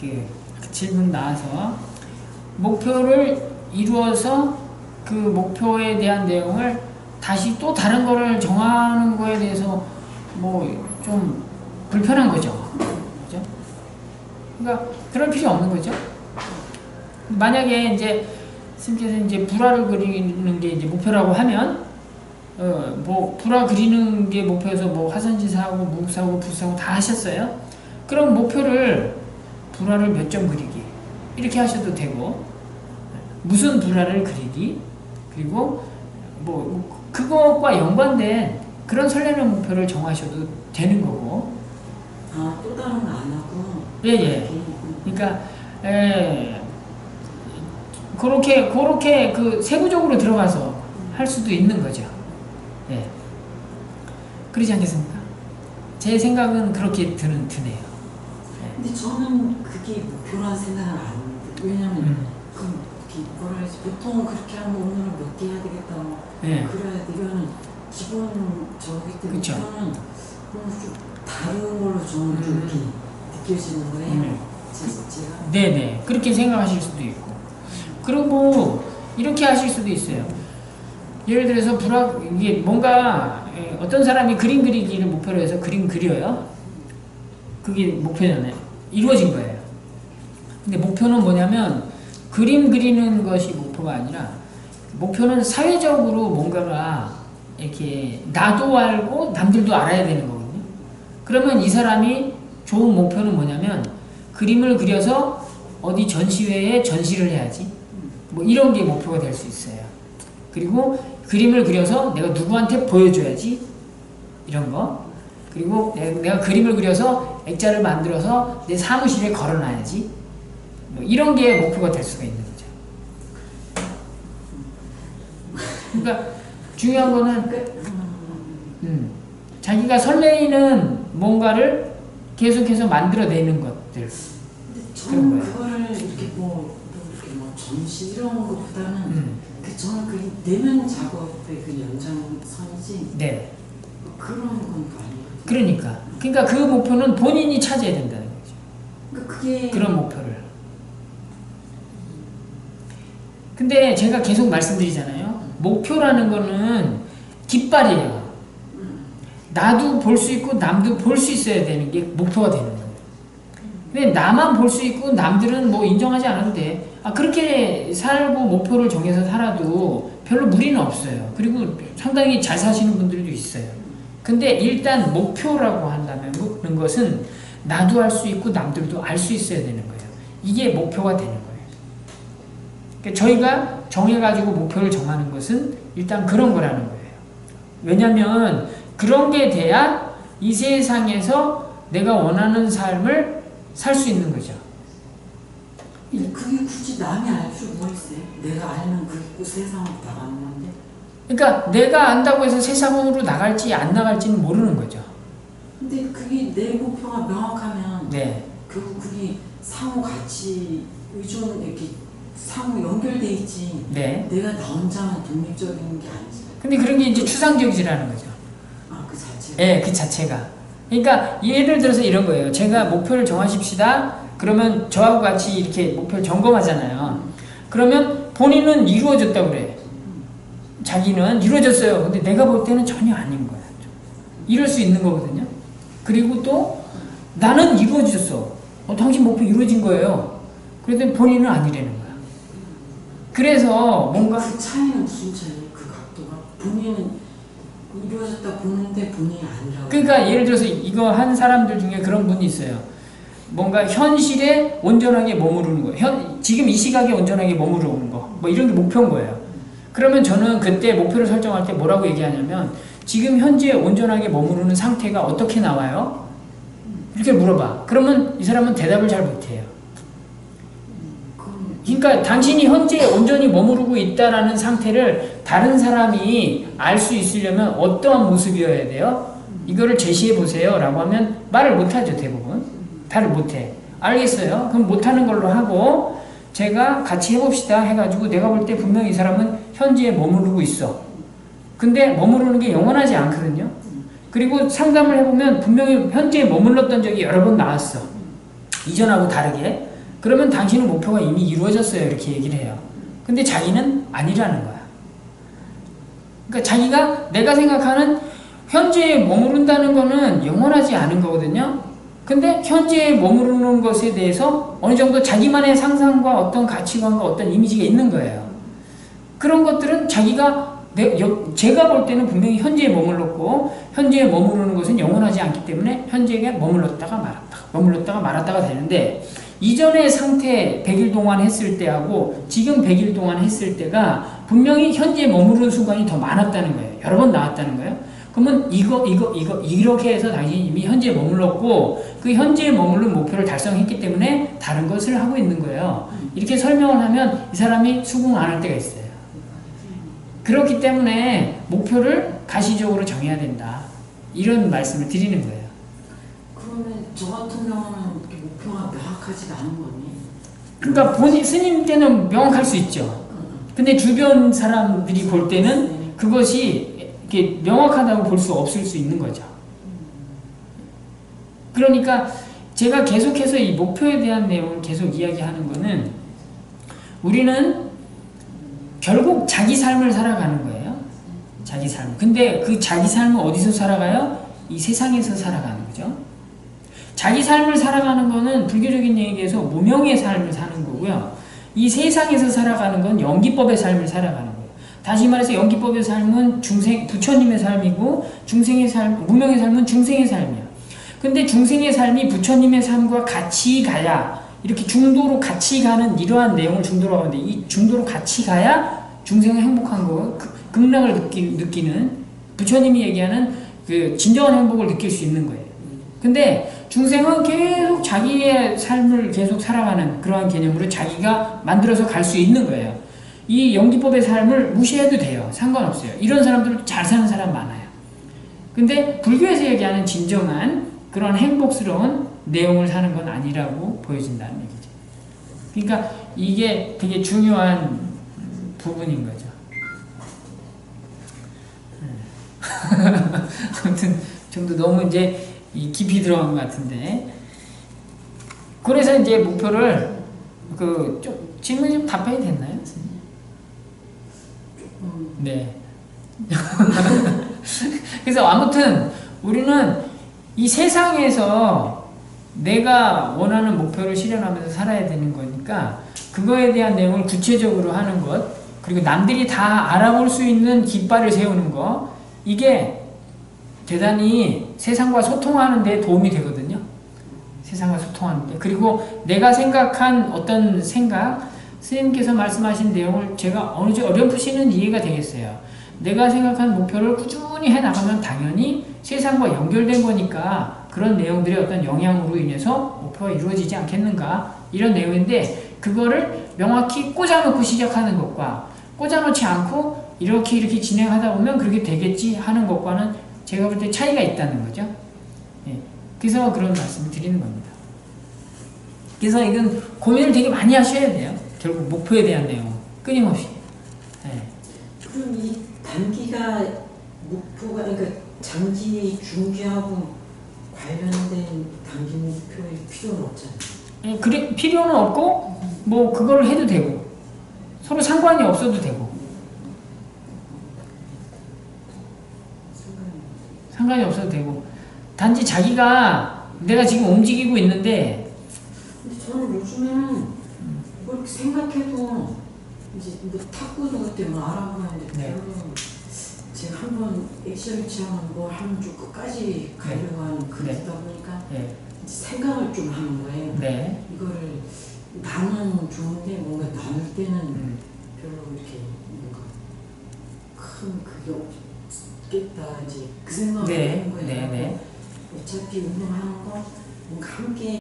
그 질문 나와서 목표를 이루어서 그 목표에 대한 내용을 다시 또 다른 거를 정하는 거에 대해서 뭐 좀 불편한 거죠. 그죠? 그러니까 그럴 필요 없는 거죠. 만약에 이제 스님께서 이제 불화를 그리는 게 이제 목표라고 하면 어 뭐 불화 그리는 게 목표여서 뭐 화선지사하고 무국사하고 불사하고 다 하셨어요. 그럼 목표를 불화를 몇 점 그리기? 이렇게 하셔도 되고 무슨 불화를 그리기? 그리고 뭐 그것과 연관된 그런 설레는 목표를 정하셔도 되는 거고. 아, 또 다른 거안 하고. 예예. 그러니까 에 그렇게 그렇게 그 세부적으로 들어가서 할 수도 있는 거죠. 예. 그러지 않겠습니까? 제 생각은 그렇게 드는 드네요 근데 저는 그게 목표란 생각을 안 해요. 왜냐면, 음. 그, 그 뭐라 해야지, 보통 그렇게 하면 오늘은 몇 개 해야 되겠다. 뭐예 그래야 돼. 이거는 기본 저기 때문에 그쵸. 저는 좀 다른 걸로 저는 좀 음. 이렇게 느껴지는 거예요. 음. 제, 제가. 네네 그렇게 생각하실 수도 있고 그리고 이렇게 하실 수도 있어요 예를 들어서 불화 이게 뭔가 에, 어떤 사람이 그림 그리기를 목표로 해서 그림 그려요 그게 목표잖아요 이루어진 거예요 근데 목표는 뭐냐면 그림 그리는 것이 목표가 아니라 목표는 사회적으로 뭔가가 이렇게 나도 알고 남들도 알아야 되는 거거든요 그러면 이 사람이 좋은 목표는 뭐냐면 그림을 그려서 어디 전시회에 전시를 해야지. 뭐 이런 게 목표가 될 수 있어요. 그리고 그림을 그려서 내가 누구한테 보여줘야지. 이런 거. 그리고 내가, 그림을 그려서 액자를 만들어서 내 사무실에 걸어놔야지. 뭐 이런 게 목표가 될 수가 있는 거죠. 그러니까 중요한 거는 음, 자기가 설레이는 뭔가를 계속해서 만들어내는 것들. 저는. 그거를 이렇게 뭐, 뭐 이렇게 뭐 전시 이런 것보다는 음, 그 저는 그 내면 작업의 그 연장선이지 네. 뭐 그런 건 아니거든요. 그러니까. 그러니까 그 목표는 본인이 찾아야 된다는 거죠. 그러니까 그게 그런 목표를. 근데 제가 계속 말씀드리잖아요. 목표라는 거는 깃발이에요. 나도 볼 수 있고 남도 볼 수 있어야 되는 게 목표가 되는 거예요. 근데 나만 볼 수 있고 남들은 뭐 인정하지 않아도 돼. 아, 그렇게 살고 목표를 정해서 살아도 별로 무리는 없어요. 그리고 상당히 잘 사시는 분들도 있어요. 근데 일단 목표라고 한다면 는 것은 나도 알수 있고 남들도 알 수 있어야 되는 거예요. 이게 목표가 되는 거예요. 그러니까 저희가 정해가지고 목표를 정하는 것은 일단 그런 거라는 거예요. 왜냐하면 그런 게 돼야 이 세상에서 내가 원하는 삶을 살 수 있는 거죠. 그게 굳이 남이 알 필요가 있어요? 내가 알면 그 세상으로 나가는 건데 그러니까 내가 안다고 해서 세상으로 나갈지 안 나갈지는 모르는 거죠. 근데 그게 내 목표가 명확하면 네. 결국 그게 상호 같이 의존 이렇게 상호 연결돼 있지 네. 내가 나 혼자만 독립적인 게 아니지 근데 그런 게 이제 추상적이라는 거죠. 아 그 자체가 예, 그 자체가. 그러니까 예를 들어서 이런 거예요. 제가 목표를 정하십시다. 그러면 저하고 같이 이렇게 목표를 점검하잖아요. 그러면 본인은 이루어졌다 그래. 자기는 이루어졌어요. 근데 내가 볼 때는 전혀 아닌 거야. 이럴 수 있는 거거든요. 그리고 또 나는 이루어졌어. 어, 당신 목표 이루어진 거예요. 그랬더니 본인은 아니라는 거야. 그래서 뭔가 그 차이는 무슨 차이예요? 그 각도가 본인은 이루어졌다 보는데 본인이 아니라고 그러니까 예를 들어서 이거 한 사람들 중에 그런 분이 있어요. 뭔가 현실에 온전하게 머무르는 거예요. 현, 지금 이 시각에 온전하게 머무르는 거. 뭐 이런 게 목표인 거예요. 그러면 저는 그때 목표를 설정할 때 뭐라고 얘기하냐면 지금 현재 온전하게 머무르는 상태가 어떻게 나와요? 이렇게 물어봐. 그러면 이 사람은 대답을 잘 못해요. 그러니까 당신이 현재 온전히 머무르고 있다라는 상태를 다른 사람이 알 수 있으려면 어떠한 모습이어야 돼요? 이거를 제시해 보세요. 라고 하면 말을 못하죠, 대부분. 말을 못해. 알겠어요. 그럼 못하는 걸로 하고 제가 같이 해봅시다 해가지고 내가 볼 때 분명히 이 사람은 현재에 머무르고 있어. 근데 머무르는 게 영원하지 않거든요. 그리고 상담을 해보면 분명히 현재에 머물렀던 적이 여러 번 나왔어. 이전하고 다르게. 그러면 당신의 목표가 이미 이루어졌어요. 이렇게 얘기를 해요. 근데 자기는 아니라는 거야. 그러니까 자기가 내가 생각하는 현재에 머무른다는 거는 영원하지 않은 거거든요. 근데 현재에 머무르는 것에 대해서 어느 정도 자기만의 상상과 어떤 가치관과 어떤 이미지가 있는 거예요. 그런 것들은 자기가 내, 여, 제가 볼 때는 분명히 현재에 머물렀고 현재에 머무르는 것은 영원하지 않기 때문에 현재에 머물렀다가 말았다가 머물렀다가 말았다가 되는데 이전의 상태 100일 동안 했을 때하고 지금 100일 동안 했을 때가 분명히 현재에 머무르는 순간이 더 많았다는 거예요. 여러 번 나왔다는 거예요. 그러면 이거 이거 이거 이렇게 해서 당신이 이미 현재에 머물렀고 그 현재에 머무른 목표를 달성했기 때문에 다른 것을 하고 있는 거예요. 이렇게 설명을 하면 이 사람이 수긍 안 할 때가 있어요. 그렇기 때문에 목표를 가시적으로 정해야 된다. 이런 말씀을 드리는 거예요. 그러면 저 같은 경우는 목표가 명확하지가 않은 거니. 그러니까 본인 스님 때는 명확할 수 있죠. 근데 주변 사람들이 볼 때는 그것이 이렇게 명확하다고 볼 수 없을 수 있는 거죠. 그러니까 제가 계속해서 이 목표에 대한 내용을 계속 이야기하는 거는 우리는 결국 자기 삶을 살아가는 거예요. 자기 삶. 근데 그 자기 삶은 어디서 살아가요? 이 세상에서 살아가는 거죠. 자기 삶을 살아가는 거는 불교적인 얘기에서 무명의 삶을 사는 거고요. 이 세상에서 살아가는 건 연기법의 삶을 살아가는 거예요. 다시 말해서 연기법의 삶은 중생 부처님의 삶이고 중생의 삶 무명의 삶은 중생의 삶이야. 근데 중생의 삶이 부처님의 삶과 같이 가야 이렇게 중도로 같이 가는 이러한 내용을 중도라고 하는데 이 중도로 같이 가야 중생은 행복한 거 그- 극락을 느끼, 느끼 는 부처님이 얘기하는 그 진정한 행복을 느낄 수 있는 거예요. 근데 중생은 계속 자기의 삶을 계속 살아가는 그러한 개념으로 자기가 만들어서 갈 수 있는 거예요. 이 연기법의 삶을 무시해도 돼요. 상관없어요. 이런 사람들은 잘 사는 사람 많아요. 근데 불교에서 얘기하는 진정한 그런 행복스러운 내용을 사는 건 아니라고 보여진다는 얘기죠. 그러니까 이게 되게 중요한 부분인 거죠. 아무튼 좀더 너무 이제 이 깊이 들어간 것 같은데 그래서 이제 목표를 그 좀 질문 좀 답변이 됐나요? 네. 그래서 아무튼 우리는 이 세상에서 내가 원하는 목표를 실현하면서 살아야 되는 거니까 그거에 대한 내용을 구체적으로 하는 것 그리고 남들이 다 알아볼 수 있는 깃발을 세우는 거 이게 대단히 세상과 소통하는 데 도움이 되거든요. 세상과 소통하는 데 그리고 내가 생각한 어떤 생각 스님께서 말씀하신 내용을 제가 어느 정도 어렴풋이는 이해가 되겠어요. 내가 생각한 목표를 꾸준히 해 나가면 당연히 세상과 연결된 거니까 그런 내용들의 어떤 영향으로 인해서 목표가 이루어지지 않겠는가 이런 내용인데 그거를 명확히 꽂아놓고 시작하는 것과 꽂아놓지 않고 이렇게 이렇게 진행하다 보면 그렇게 되겠지 하는 것과는 제가 볼 때 차이가 있다는 거죠. 예. 그래서 그런 말씀을 드리는 겁니다. 그래서 이건 고민을 되게 많이 하셔야 돼요. 결국 목표에 대한 내용 끊임없이. 예. 그럼 이 단기가 목표가 그러니까 장기 중기하고 관련된 단기 목표의 필요는 없잖아요. 예, 그래 필요는 없고 뭐 그걸 해도 되고 서로 상관이 없어도 되고 상관이 없어도 되고 단지 자기가 내가 지금 움직이고 있는데 근데 저는 요즘에는 뭐 이렇게 생각해도 이제 뭐 탁구도 그때 뭐 알아보는데 네. 제가 한번 액션을 취하면 뭘 하면 좀 끝까지 가려고 하는 그러다 보니까 예, 이제 생각을 좀 하는 거예요. 네, 이거를 나는 좋은데 뭔가 나눌 때는 음, 별로 이렇게 뭔가 큰 그게 없겠다 이제 그 생각을 네, 하는 거예요. 네, 네. 어차피 운동하는 거 뭔가 함께